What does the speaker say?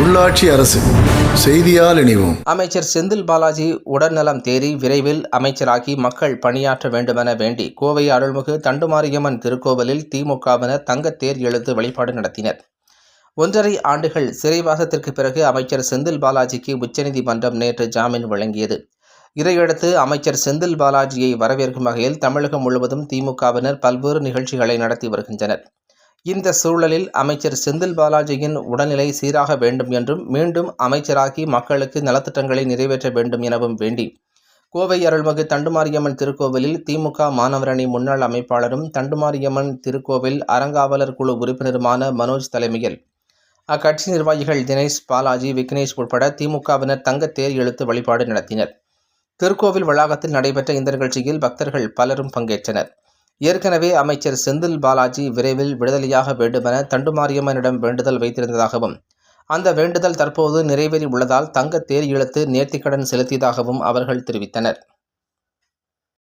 உள்ளாட்சி அரசு செய்தியால் இணைவோம். அமைச்சர் செந்தில் பாலாஜி உடல்நலம் தேறி விரைவில் அமைச்சராகி மக்கள் பணியாற்ற வேண்டுமென வேண்டி கோவை அருள்மிகு தண்டுமாரியம்மன் திருக்கோவிலில் திமுகவினர் தங்கத்தேர் எழுந்து வழிபாடு நடத்தினர். ஒன்றரை ஆண்டுகள் சிறைவாசத்திற்கு பிறகு அமைச்சர் செந்தில் பாலாஜிக்கு உச்சநீதிமன்றம் நேற்று ஜாமீன் வழங்கியது. இதையடுத்து அமைச்சர் செந்தில் பாலாஜியை வரவேற்கும் வகையில் தமிழகம் முழுவதும் திமுகவினர் பல்வேறு நிகழ்ச்சிகளை நடத்தி வருகின்றனர். இந்த சூழலில் அமைச்சர் செந்தில் பாலாஜியின் உடல்நிலை சீராக வேண்டும் என்றும் மீண்டும் அமைச்சராகி மக்களுக்கு நலத்திட்டங்களை நிறைவேற்ற வேண்டும் எனவும் வேண்டி. கோவை அருள்மிகு தண்டுமாரியம்மன் திருக்கோவிலில் திமுக மாணவரணி முன்னாள் அமைப்பாளரும் தண்டுமாரியம்மன் திருக்கோவில் அறங்காவலர் குழு உறுப்பினருமான மனோஜ் தலைமையில். அக்கட்சி நிர்வாகிகள் தினேஷ் பாலாஜி விக்னேஷ் உட்பட திமுகவினர் தங்க தேர் இழுத்து வழிபாடு நடத்தினர். திருக்கோவில் வளாகத்தில் நடைபெற்ற இந்த நிகழ்ச்சியில் பக்தர்கள் பலரும் பங்கேற்றனர். ஏற்கனவே அமைச்சர் செந்தில் பாலாஜி விரைவில் விடுதலையாக வேண்டுமென தண்டுமாரியம்மனிடம் வேண்டுதல் வைத்திருந்ததாகவும் அந்த வேண்டுதல் தற்போது நிறைவேறி உள்ளதால் தங்க தேர் இழுத்து நேர்த்திக்கடன் செலுத்தியதாகவும் அவர்கள் தெரிவித்தனர்.